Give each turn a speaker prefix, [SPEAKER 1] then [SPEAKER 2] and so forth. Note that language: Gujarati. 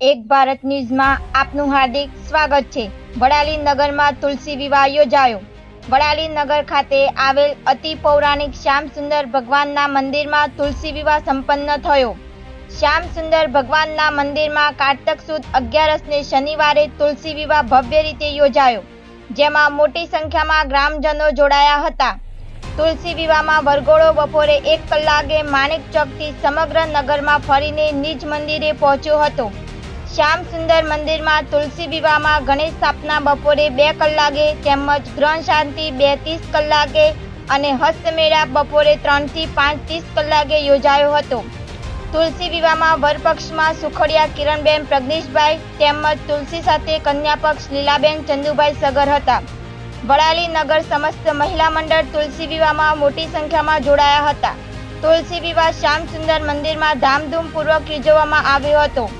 [SPEAKER 1] એક ભારત ન્યૂઝમાં આપનું હાર્દિક સ્વાગત છે. વડાલી નગરમાં તુલસી વિવાહ યોજાયો. વડાલી નગર ખાતે આવેલ અતિ પૌરાણિક શ્યામ સુંદર ભગવાનના મંદિરમાં તુલસી વિવાહ સંપન્ન થયો. શ્યામ સુંદર ભગવાનના મંદિરમાં કારતક સુદ અગિયારસને શનિવારે તુલસી વિવાહ ભવ્ય રીતે યોજાયો, જેમાં મોટી સંખ્યામાં ગ્રામજનો જોડાયા હતા. તુલસી વિવાહમાં વરઘોડો બપોરે એક કલાકે માણેક ચોકથી સમગ્ર નગરમાં ફરીને નિજ મંદિરે પહોંચ્યો હતો. શ્યામ સુંદર મંદિરમાં તુલસી વિવાહમાં ગણેશ સ્થાપના બપોરે બે કલાકે, તેમજ ગ્રહણ શાંતિ બે ત્રીસ કલાકે અને હસ્તમેળા બપોરે ત્રણથી પાંચ ત્રીસ કલાકે યોજાયો હતો. તુલસી વિવાહમાં વરપક્ષમાં સુખડિયા કિરણબેન પ્રજ્ઞેશભાઈ તેમજ તુલસી સાથે કન્યાપક્ષ લીલાબેન ચંદુભાઈ સગર હતા. વડાલી નગર સમસ્ત મહિલા મંડળ તુલસી વિવાહમાં મોટી સંખ્યામાં જોડાયા હતા. તુલસી વિવાહ શ્યામ સુંદર મંદિરમાં ધામધૂમપૂર્વક યોજવામાં આવ્યો હતો.